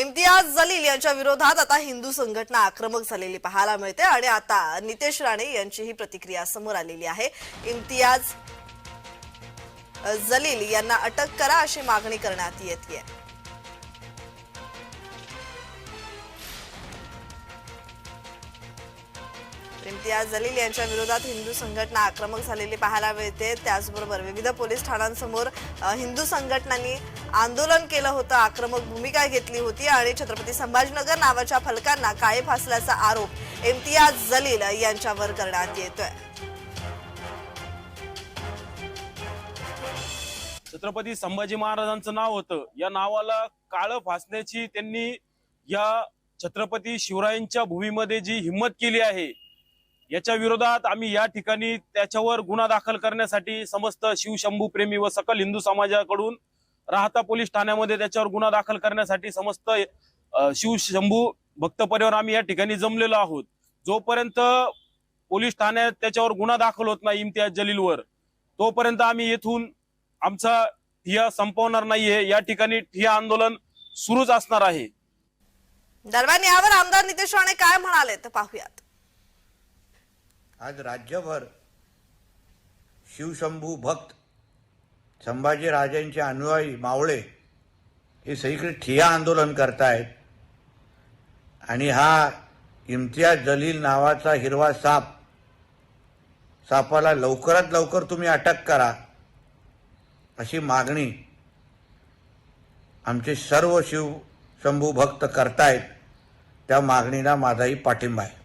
इम्तियाज जलील यांच्या विरोधात आता हिंदू संघटना आक्रमक झालेली पाहायला मिळते आणि आता नितेश राणे यांची ही प्रतिक्रिया समोर आलेली आहे. इम्तियाज जलील यांना अटक करा अशी मागणी करण्यात येते इम्तियाज जलील यांच्या विरोधात हिंदू संघटना आक्रमक झालेली पाहायला मिळते. त्याचबरोबर विविध पोलीस ठाण्यांसमोर हिंदू संघटनांनी आंदोलन केलं होतं आक्रमक भूमिका घेतली होती आणि छत्रपती संभाजीनगर नावाच्या फलकांना काळे फासल्याचा आरोप इम्तियाज जलील यांच्यावर करण्यात येतोय. छत्रपती संभाजी महाराजांचं नाव होतं. या नावाला काळं फासण्याची त्यांनी या छत्रपती शिवरायांच्या भूमीमध्ये जी हिंमत केली आहे याच्या विरोधात आम्ही या ठिकाणी त्याच्यावर गुन्हा दाखल करण्यासाठी समस्त शिवशंभू प्रेमी व सकल हिंदू समाजाकडून राहता पोलीस ठाण्यामध्ये त्याच्यावर गुन्हा दाखल करण्यासाठी समस्त शिवशंभू भक्त परिवार आम्ही या ठिकाणी जमलेलो आहोत. जोपर्यंत पोलीस ठाण्यात त्याच्यावर गुन्हा दाखल होत नाही इम्तियाज जलीलवर तोपर्यंत आम्ही येथून आमचा ठिया संपवणार नाहीये. या ठिकाणी ठिया आंदोलन सुरूच असणार आहे. दरम्यान यावर आमदार नितेश राणे काय म्हणाले तर पाहूयात. आज राज्यभर शिवशंभू भक्त संभाजी राजांचे अनुयायी मावळे हे सगळीकडे ठिया आंदोलन करतायत. आणि हा इम्तियाज जलील नावाचा हिरवा साप सापाला लवकरात लवकर तुम्ही अटक करा अशी मागणी आमचे सर्व शिव शंभू भक्त करतायत. त्या मागणीला माझाही पाठिंबा आहे.